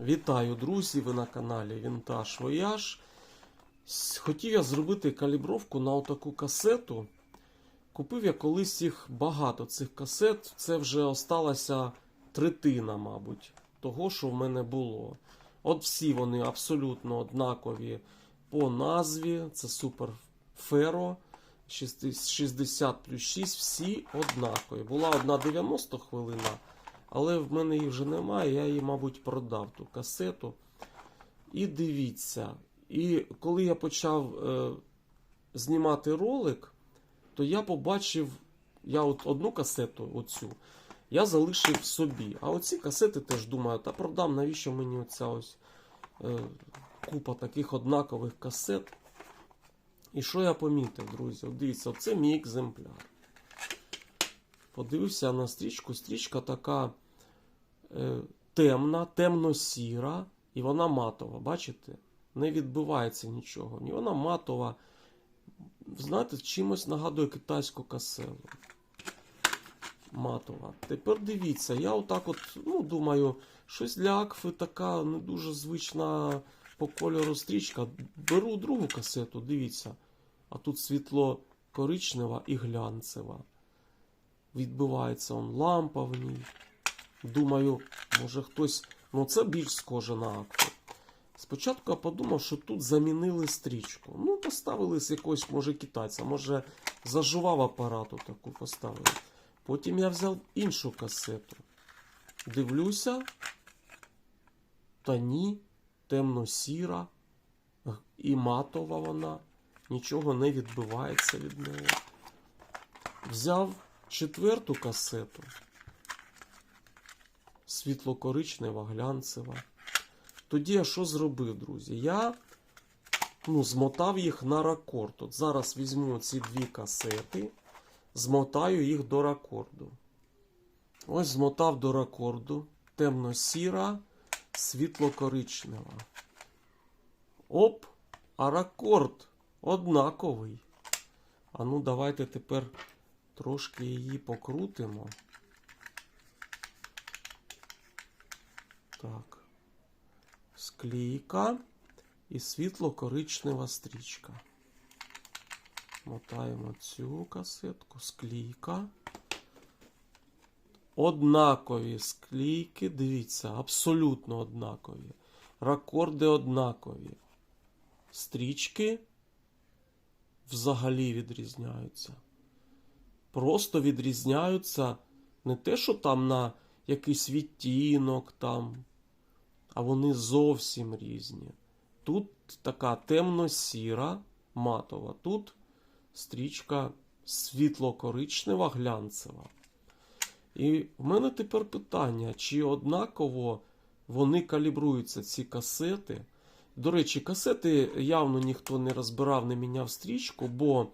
Вітаю, друзі! Ви на каналі Вінтаж Вояж. Хотів я зробити калібровку на отаку касету. Купив я колись їх багато цих касет. Це вже осталася третина, мабуть, того, що в мене було. От всі вони абсолютно однакові по назві. Це Super Ferro 60 плюс 6, всі однакові. Була одна 90 хвилина. Але в мене її вже немає, я її, мабуть, продав ту касету. І дивіться. І коли я почав е, знімати ролик, то я побачив, я от одну касету, оцю, я залишив собі. А оці касети теж думаю, та продам, навіщо мені оця ось е, купа таких однакових касет. І що я помітив, друзі? Дивіться, оце мій екземпляр. Подивився на стрічку. Стрічка така темна, темно-сіра, і вона матова. Бачите? Не відбивається нічого. Ні вона матова. Знаєте, чимось нагадує китайську каселу. Матова. Тепер дивіться, я отак от, ну, думаю, щось для акфи така не дуже звична по кольору стрічка. Беру другу касету, дивіться. А тут світло коричнева і глянцева. Відбивається он лампа в ній. Думаю, може хтось. Ну, це більш схоже на акву. Спочатку я подумав, що тут замінили стрічку. Ну, поставили з якогось, може, китайця, може, зажував апарату таку поставили. Потім я взяв іншу касету. Дивлюся. Та ні, темно-сіра і матова вона. Нічого не відбивається від неї. Взяв четверту касету. Світло-коричнева, глянцева. Тоді я що зробив, друзі? Я ну, змотав їх на ракорд. От зараз візьму ці дві касети, змотаю їх до ракорду. Ось змотав до ракорду. Темно-сіра, світло-коричнева. Оп! А ракорд однаковий. А ну, давайте тепер трошки її покрутимо. Так. Склейка і світло-коричнева стрічка. Мотаємо цю касетку, склейка. Однакові склейки, дивіться, абсолютно однакові. Ракорди однакові. Стрічки взагалі відрізняються. Просто відрізняються не те, що там на якийсь відтінок там, а вони зовсім різні. Тут така темно-сіра, матова, тут стрічка світло-коричнева, глянцева. І в мене тепер питання, чи однаково вони калібруються, ці касети. До речі, касети явно ніхто не розбирав, не міняв стрічку, бо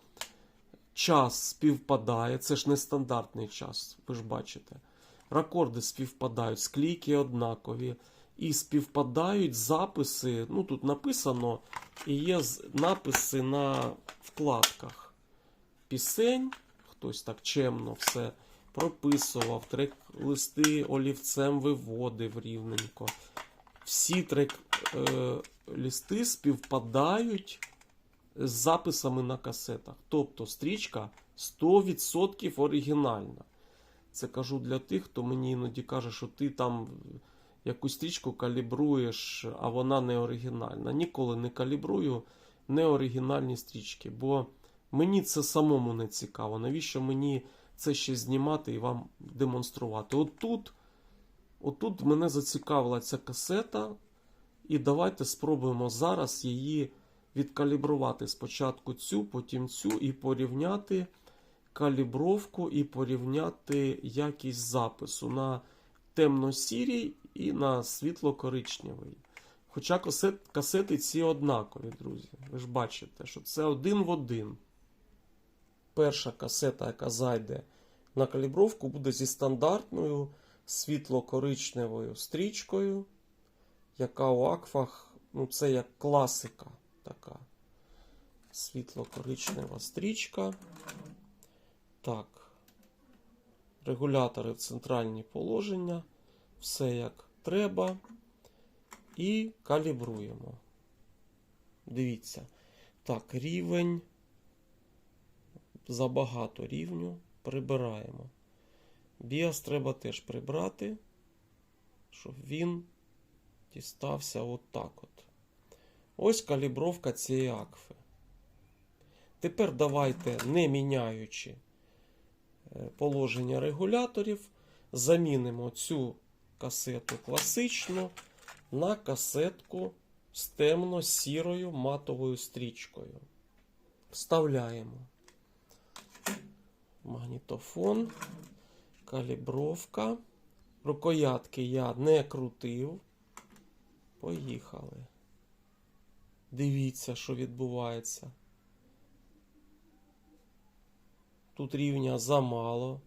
час співпадає. Це ж не стандартний час, ви ж бачите. Ракорди співпадають, склійки однакові. І співпадають записи. Ну, тут написано, і є написи на вкладках. Пісень, хтось так чемно все прописував, трек-листи олівцем виводив рівненько. Всі трек-листи співпадають з записами на касетах. Тобто стрічка 100% оригінальна. Це кажу для тих, хто мені іноді каже, що ти там якусь стрічку калібруєш, а вона не оригінальна. Ніколи не калібрую неоригінальні стрічки, бо мені це самому не цікаво. Навіщо мені це ще знімати і вам демонструвати? Отут, отут мене зацікавила ця касета, і давайте спробуємо зараз її відкалібрувати. Спочатку цю, потім цю, і порівняти калібровку і порівняти якість запису на темно-сірій і на світло-коричневий. Хоча касети ці однакові, друзі. Ви ж бачите, що це один в один. Перша касета, яка зайде на калібровку, буде зі стандартною світло-коричневою стрічкою, яка у акфах, ну це як класика така. Світло-коричнева стрічка. Так. Регулятори в центральні положення. Все як треба. і калібруємо. Дивіться. Так, рівень. Забагато рівню. Прибираємо. Біас треба теж прибрати, щоб він дістався отак от. Ось калібровка цієї акфи. Тепер давайте, не міняючи е, положення регуляторів, замінимо цю касету класичну на касетку з темно-сірою матовою стрічкою. Вставляємо магнітофон, калібровка. Рукоятки я не крутив. Поїхали. Дивіться, що відбувається. Тут рівня замало.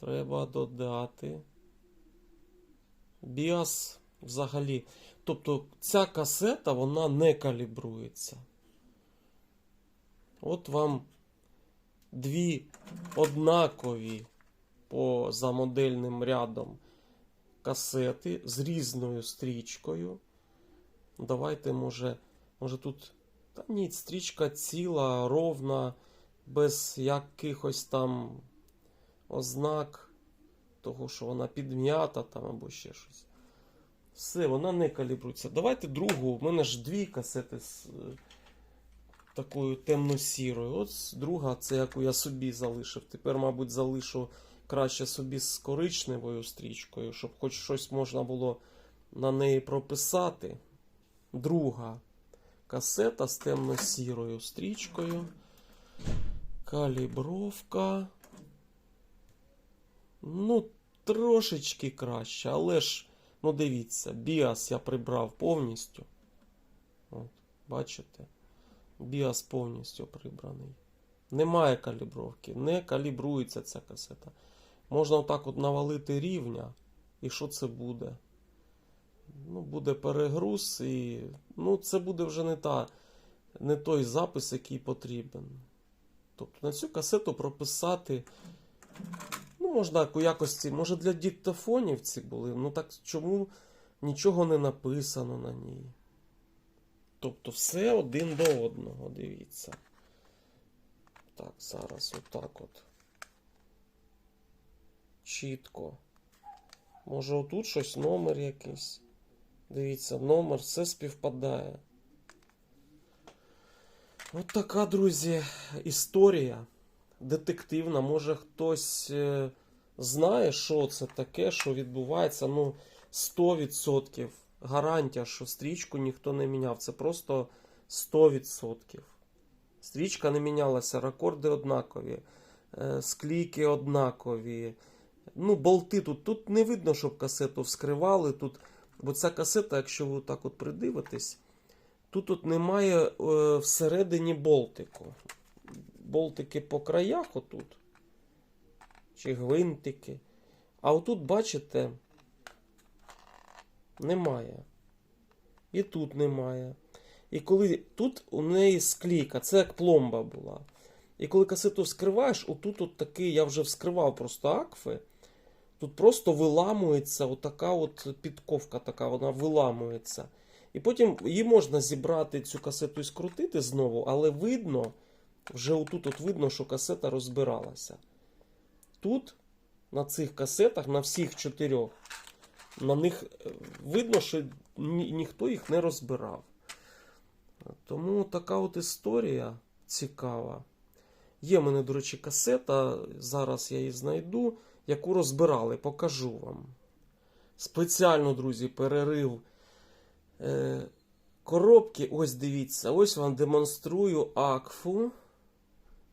Треба додати. Біас взагалі. Тобто ця касета вона не калібрується. От вам дві однакові по за модельним рядом касети з різною стрічкою. Давайте, може, може тут. Та ні, стрічка ціла, ровна, без якихось там ознак того, що вона підм'ята там або ще щось. Все, вона не калібрується. Давайте другу. У мене ж дві касети з е, такою темно-сірою. От друга, це яку я собі залишив. Тепер, мабуть, залишу краще собі з коричневою стрічкою, щоб хоч щось можна було на неї прописати. Друга касета з темно-сірою стрічкою. Калібровка. Ну, трошечки краще, але ж, ну дивіться, біас я прибрав повністю. От, бачите? Біас повністю прибраний. Немає калібровки, не калібрується ця касета. Можна отак от навалити рівня. І що це буде? Ну, буде перегруз, і ну, це буде вже не, та, не той запис, який потрібен. Тобто на цю касету прописати. Ну, можна у якості, може для диктофонів ці були. Ну так чому нічого не написано на ній? Тобто все один до одного, дивіться. Так, зараз отак от. Чітко. Може отут щось номер якийсь. Дивіться, номер, все співпадає. От така, друзі, історія детективна. Може хтось е, знає, що це таке, що відбувається. Ну, 100% гарантія, що стрічку ніхто не міняв. Це просто 100%. Стрічка не мінялася, ракорди однакові, е, склійки однакові. Ну, болти тут. Тут не видно, щоб касету вскривали. Тут, бо ця касета, якщо ви так от придивитесь, тут от немає е, всередині болтику. Болтики по краях отут. Чи гвинтики. А отут, бачите, немає. І тут немає. І коли тут у неї склійка, це як пломба була. І коли касету вскриваєш, отут от такий, я вже вскривав просто акфи. Тут просто виламується отака от підковка, така, вона виламується. І потім її можна зібрати цю касету і скрутити знову, але видно, вже отут от видно, що касета розбиралася. Тут, на цих касетах, на всіх чотирьох, на них е, видно, що ні, ніхто їх не розбирав. Тому така от історія цікава. Є в мене, до речі, касета, зараз я її знайду, яку розбирали, покажу вам. Спеціально, друзі, перерив е, коробки. Ось дивіться, ось вам демонструю акфу,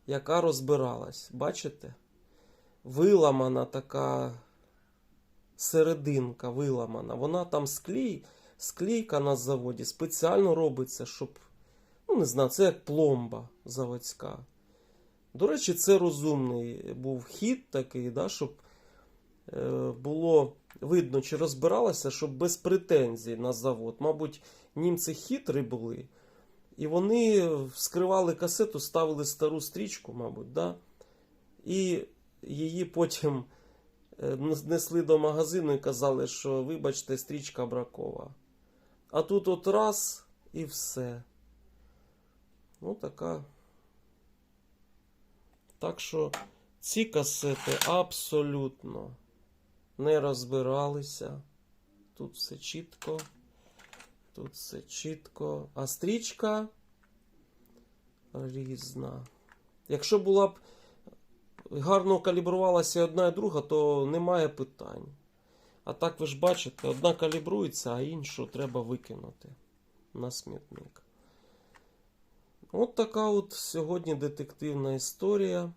яка розбиралась. Бачите? Виламана така серединка виламана. Вона там склій, склійка на заводі спеціально робиться, щоб. Ну, не знаю, це як пломба заводська. До речі, це розумний був хід такий, да, щоб е, було видно, чи розбиралося, щоб без претензій на завод. Мабуть, німці хитрі були. І вони вскривали касету, ставили стару стрічку, мабуть, да? і її потім е, несли до магазину і казали, що, вибачте, стрічка бракова. А тут от раз і все. Ну, така. Так що ці касети абсолютно не розбиралися. Тут все чітко. Тут все чітко. А стрічка різна. Якщо була б гарно калібрувалася одна і друга, то немає питань. А так ви ж бачите, одна калібрується, а іншу треба викинути на смітник. От така от сьогодні детективна історія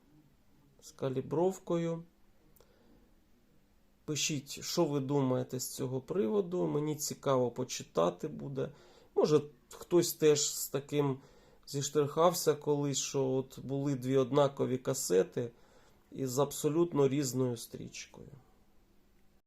з калібровкою. Пишіть, що ви думаєте з цього приводу. Мені цікаво почитати буде. Може, хтось теж з таким зіштрихався колись, що от були дві однакові касети із абсолютно різною стрічкою.